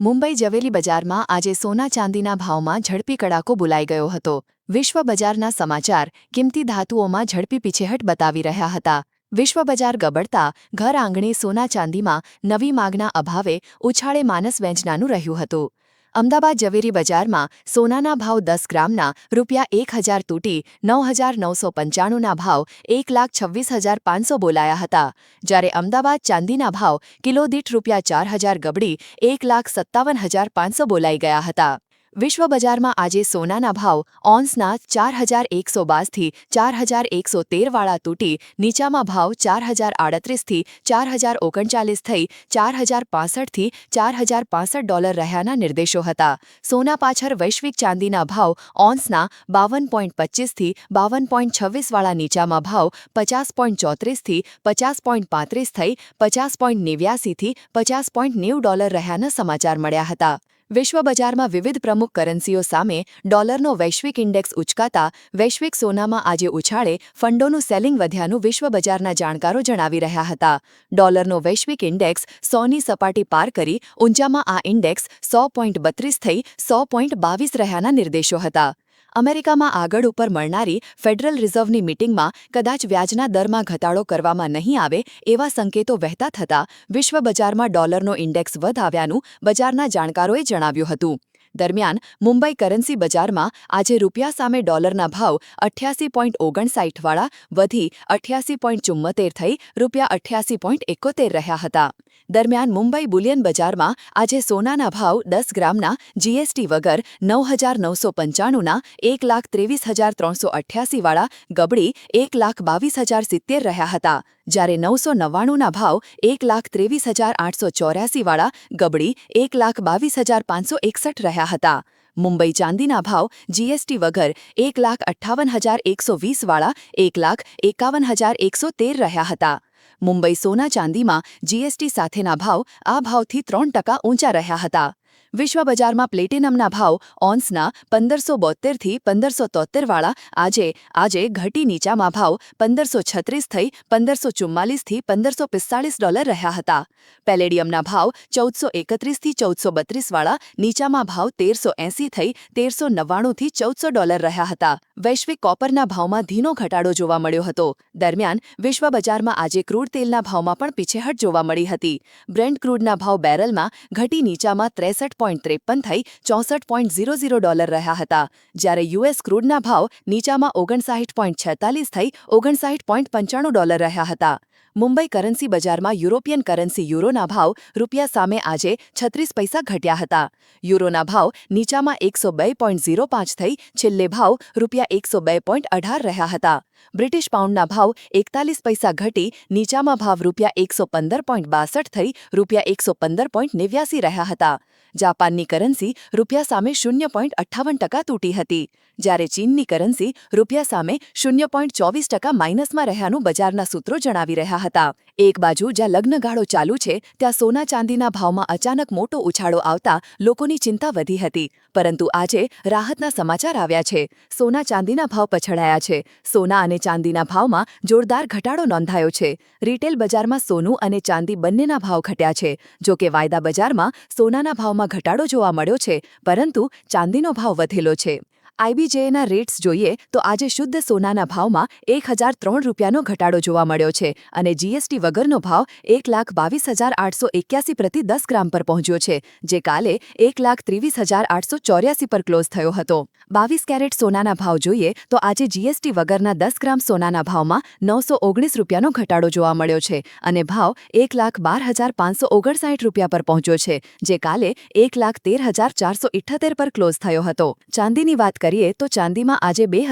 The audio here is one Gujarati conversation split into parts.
મુંબઈ જવેલી બજારમાં આજે સોના ચાંદીના ભાવમાં ઝડપી કડાકો બોલાઈ ગયો હતો. વિશ્વ બજારના સમાચાર કિંમતી ધાતુઓમાં ઝડપી પીછેહટ બતાવી રહ્યા હતા. વિશ્વ બજાર ગબડતા ઘર આંગણે સોના ચાંદીમાં નવી માગના અભાવે ઉછાળે માનસ વેંચનાનું રહ્યું હતું. અમદાવાદ ઝવેરી બજારમાં સોનાના ભાવ દસ ગ્રામના રૂપિયા એક હજાર તૂટી નવ હજાર નવસો પંચાણુંના ભાવ એક લાખ છવ્વીસ હજાર પાંચસો બોલાયા હતા. જ્યારે અમદાવાદ ચાંદીના ભાવ કિલો દીઠ રૂપિયા ચાર હજાર ગબડી એક લાખ સત્તાવન હજાર પાંચસો બોલાઈ ગયા હતા. વિશ્વ બજારમાં આજે સોનાના ભાવ ઓન્સના ચાર હજાર એકસો બાસથી ચાર હજાર એકસો તેરવાળા તૂટી, નીચામાં ભાવ ચાર હજાર આડત્રીસથી ચાર હજાર ઓગણચાલીસ થઈ, ચાર હજાર પાસઠથી ચાર હજાર પાસઠ ડોલર રહ્યાના નિર્દેશો હતા. સોના પાછળ વૈશ્વિક ચાંદીના ભાવ ઓન્સના બાવન પોઈન્ટ પચીસથી બાવન પોઈન્ટ છવ્વીસવાળા નીચામાં ભાવ પચાસ પોઈન્ટ ચોત્રીસથી પચાસ પોઈન્ટ પાંત્રીસ થઈ, પચાસ પોઈન્ટ નેવ્યાસીથી પચાસ પોઈન્ટ નેવું ડોલર રહ્યાના સમાચાર મળ્યા હતા. વિશ્વ બજારમાં વિવિધ પ્રમુખ કરન્સીઓ સામે ડોલરનો વૈશ્વિક ઇન્ડેક્સ ઉચકાતા વૈશ્વિક સોનામાં આજે ઉછાળે ફંડોનું સેલિંગ વધ્યાનું વિશ્વ બજારના જાણકારો જણાવી રહ્યા હતા. ડોલરનો વૈશ્વિક ઇન્ડેક્સ સોની સપાટી પાર કરી ઊંચામાં આ ઇન્ડેક્સ સો પોઈન્ટ બત્રીસ થઈ સો પોઈન્ટ બાવીસ રહ્યાના નિર્દેશો હતા. અમેરિકામાં આગળ ઉપર મળનારી ફેડરલ રિઝર્વની મિટિંગમાં કદાચ વ્યાજના દરમાં ઘટાડો કરવામાં નહીં આવે એવા સંકેતો વહેતા થતાં વિશ્વ બજારમાં ડોલરનો ઇન્ડેક્સ વધાવ્યાનું બજારના જાણકારોએ જણાવ્યું હતું. દરમિયાન મુંબઈ કરન્સી બજારમાં આજે રૂપિયા સામે ડોલરના ભાવ અઠ્યાસી પોઈન્ટ ઓગણસાઠવાળા વધી અઠ્યાસી પોઈન્ટ ચુમ્મોતેર થઈ રૂપિયા અઠ્યાસી પોઈન્ટ એકોતેર રહ્યા હતા. દરમિયાન મુંબઈ બુલિયન બજારમાં આજે સોનાના ભાવ દસ ગ્રામના જીએસટી વગર નવ હજાર નવસો પંચાણુંના એક લાખ ત્રેવીસ હજાર ત્રણસો અઠ્યાસીવાળા ગબડી એક લાખ બાવીસ હજાર સિત્તેર રહ્યા હતા. જ્યારે નવસો નવ્વાણુંના ભાવ એક લાખ ત્રેવીસ હજાર આઠસો ચોર્યાસીવાળા ગબડી એક લાખ બાવીસ હજાર પાંચસો એકસઠ રહ્યા હતા. મુંબઈ ચાંદીના ભાવ જીએસટી વગર એક લાખ અઠ્ઠાવન હજાર એકસો વીસવાળા એક લાખ એકાવન હજાર એકસો તેર રહ્યા હતા. મુંબઈ સોના ચાંદીમાં જીએસટી સાથેના ભાવ આ ભાવથી ત્રણ ટકા ઊંચા રહ્યા હતા. વિશ્વ બજારમાં પ્લેટિનમના ભાવ ઓન્સના પંદરસો બોતેરથી પંદરસો તોતેરવાળા આજે આજે ઘટી નીચામાં ભાવ પંદરસો છત્રીસ થઈ પંદરસો ચુમ્માલીસથી પંદરસો પિસ્તાળીસ ડોલર રહ્યા હતા. પેલેડિયમના ભાવ ચૌદસો એકત્રીસથી ચૌદસો બત્રીસવાળા, નીચામાં ભાવ તેરસો એંસી થઈ તેરસો નવ્વાણુંથી ચૌદસો ડોલર રહ્યા હતા. વૈશ્વિક કોપરના ભાવમાં ધીનો ઘટાડો જોવા મળ્યો હતો. દરમિયાન વિશ્વ બજારમાં આજે ક્રૂડ તેલના ભાવમાં પણ પીછેહટ જોવા મળી હતી. બ્રેન્ડ ક્રૂડના ભાવ બેરલમાં ઘટી નીચામાં ત્રેસઠ પોઈન્ટ ત્રેપન થઈ ચોસઠ પોઈન્ટ ઝીરો ઝીરો ડોલર રહ્યા હતા. જ્યારે યુએસ ક્રૂડના ભાવ નીચામાં ઓગણસાઠ પોઈન્ટ છેતાલીસ થઈ ઓગણસાઠ પોઈન્ટ પંચાણું ડોલર રહ્યા હતા. મુંબઈ કરન્સી બજારમાં યુરોપિયન કરન્સી યુરોના ભાવ રૂપિયા સામે આજે છત્રીસ પૈસા ઘટ્યા હતા. યુરોના ભાવ નીચામાં એકસો બે પોઈન્ટ ઝીરો પાંચ થઈ છેલ્લે ભાવ રૂપિયા એકસો બે પોઈન્ટ અઢાર રહ્યા હતા. બ્રિટિશ પાઉન્ડના ભાવ એકતાલીસ પૈસા ઘટી નીચામાં ભાવ રૂપિયા એકસો પંદર પોઈન્ટ બાસઠ થઈ રૂપિયા એકસો પંદર પોઈન્ટ નેવ્યાસી રહ્યા હતા. જાપાનની કરન્સી રૂપિયા સામે શૂન્ય પોઈન્ટ અઠ્ઠાવન ટકા તૂટી હતી. જ્યારે ચીનની કરન્સી રૂપિયા સામે શૂન્ય પોઈન્ટ ચોવીસ ટકા માઇનસમાં રહ્યાનું બજારના સૂત્રો જણાવી રહ્યા હતા. એક બાજુ જ્યાં લગ્નગાળો ચાલુ છે, ત્યાં સોના ચાંદીના ભાવમાં અચાનક મોટો ઉછાળો આવતા લોકોની ચિંતા વધી હતી. પરંતુ આજે રાહતના સમાચાર આવ્યા છે. સોના ચાંદીના ભાવ પછડાયા છે. સોના અને ચાંદીના ભાવમાં જોરદાર ઘટાડો નોંધાયો છે. રિટેલ બજારમાં સોનું અને ચાંદી બંનેના ભાવ ઘટ્યા છે. જો કે વાયદા બજારમાં સોનાના ભાવમાં ઘટાડો જોવા મળ્યો છે, પરંતુ ચાંદીનો ભાવ વધેલો છે. આઈબીજેએના રેટ્સ જોઈએ તો આજે શુદ્ધ સોનાના ભાવમાં એક હજાર ત્રણ રૂપિયાનો ઘટાડો જોવા મળ્યો છે અને જીએસટી વગરનો ભાવ એક લાખ બાવીસ હજાર આઠસો એક્યાસી પ્રતિ દસ ગ્રામ પર પહોંચ્યો છે, જે કાલે એક લાખ ત્રેવીસ હજાર આઠસો ચોર્યાસી પર ક્લોઝ થયો હતો. બાવીસ કેરેટ સોનાના ભાવ જોઈએ તો આજે જીએસટી વગરના દસ ગ્રામ સોનાના ભાવમાં નવસો ઓગણીસ રૂપિયાનો ઘટાડો જોવા મળ્યો છે અને ભાવ એક લાખ બાર હજાર પાંચસો ઓગણસાઠ રૂપિયા પર પહોંચ્યો છે, જે કાલે એક લાખ તેર હજાર ચારસો ઇઠ્ઠતેર પર ક્લોઝ થયો હતો. ચાંદીની વાત કરીએ તો ચાંદીમાં આજે બે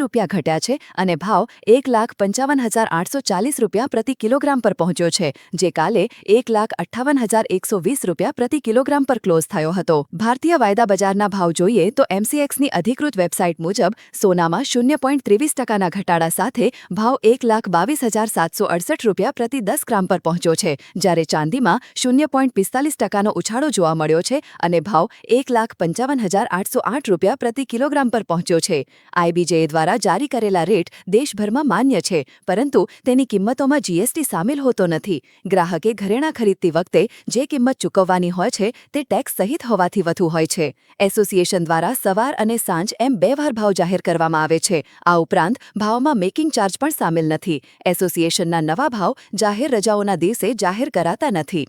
રૂપિયા ઘટ્યા છે અને ભાવ એક લાખ પંચાવન હજાર આઠસો ચાલીસ રૂપિયા પ્રતિ કિલોગ્રામ પર પહોંચ્યો છે, જે કાલે એક લાખ અઠ્ઠાવન હજાર એકસો વીસ રૂપિયા પ્રતિ કિલોગ્રામ પર ક્લોઝ થયો હતો. ભારતીય વાયદા બજારના ભાવ જોઈએ તો એમસીએક્સની અધિકૃત વેબસાઇટ મુજબ સોનામાં શૂન્ય પોઈન્ટ ત્રેવીસ ટકાના ઘટાડા સાથે ભાવ એક લાખ બાવીસ હજાર સાતસો અડસઠ રૂપિયા પ્રતિ દસ ગ્રામ પર પહોંચ્યો છે, જ્યારે ચાંદીમાં શૂન્ય પોઈન્ટ પિસ્તાલીસ ટકાનો ઉછાળો જોવા મળ્યો છે અને ભાવ એક લાખ પંચાવન હજાર આઠસો આઠ રૂપિયા પ્રતિ પ્રતિ કિલોગ્રામ પર પહોંચ્યો છે. આઈબીજેએ દ્વારા જારી કરેલા રેટ દેશભરમાં માન્ય છે, પરંતુ તેની કિંમતોમાં જીએસટી સામેલ હોતો નથી. ગ્રાહકે ઘરેણાં ખરીદતી વખતે જે કિંમત ચૂકવવાની હોય છે, તે ટેક્સ સહિત હોવાથી વધુ હોય છે. એસોસિએશન દ્વારા સવાર અને સાંજ એમ બે વાર ભાવ જાહેર કરવામાં આવે છે. આ ઉપરાંત, ભાવમાં મેકિંગ ચાર્જ પણ સામેલ નથી. એસોસિએશનના નવા ભાવ જાહેર રજાઓના દિવસે જાહેર કરાતા નથી.